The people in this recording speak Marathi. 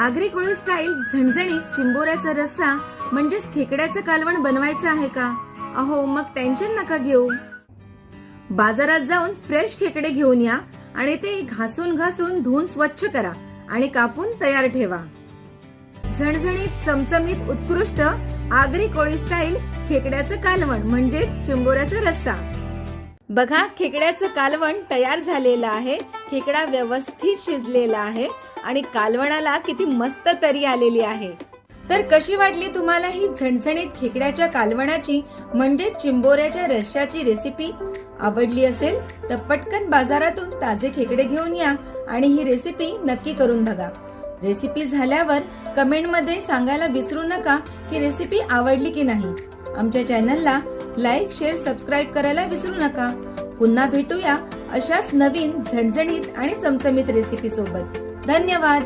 आगरी कोळी स्टाईल झणझणीत चिंबोऱ्याचा रस्सा म्हणजेच खेकड्याचं कालवण बनवायचं आहे का? अहो मग टेन्शन नका घेऊ. बाजारात जाऊन फ्रेश खेकडे घेऊन या आणि ते घासून घासून धुवून स्वच्छ करा आणि कापून तयार ठेवा. झणझणीत चमचमीत उत्कृष्ट आगरी कोळी स्टाईल खेकड्याचं कालवण म्हणजे चिंबोऱ्याचा रस्सा. बघा खेकड्याचं कालवण तयार झालेलं आहे. खेकडा व्यवस्थित शिजलेला आहे आणि कालवणाला किती मस्त तरी आलेली आहे. तर कशी वाटली तुम्हाला ही झणझणीत खेकड्याच्या कालवणाची म्हणजे चिंबोऱ्याच्या रश्याची रेसिपी आवडली असेल तर पटकन बाजारातून ताजे खेकडे घेऊन या आणि ही रेसिपी नक्की करून बघा. रेसिपी झाल्यावर कमेंटमध्ये सांगायला विसरू नका की रेसिपी आवडली की नाही. आमच्या चॅनलला लाईक शेअर सबस्क्राईब करायला विसरू नका. पुन्हा भेटूया अशाच नवीन झणझणीत आणि चमचमीत रेसिपी सोबत. धन्यवाद.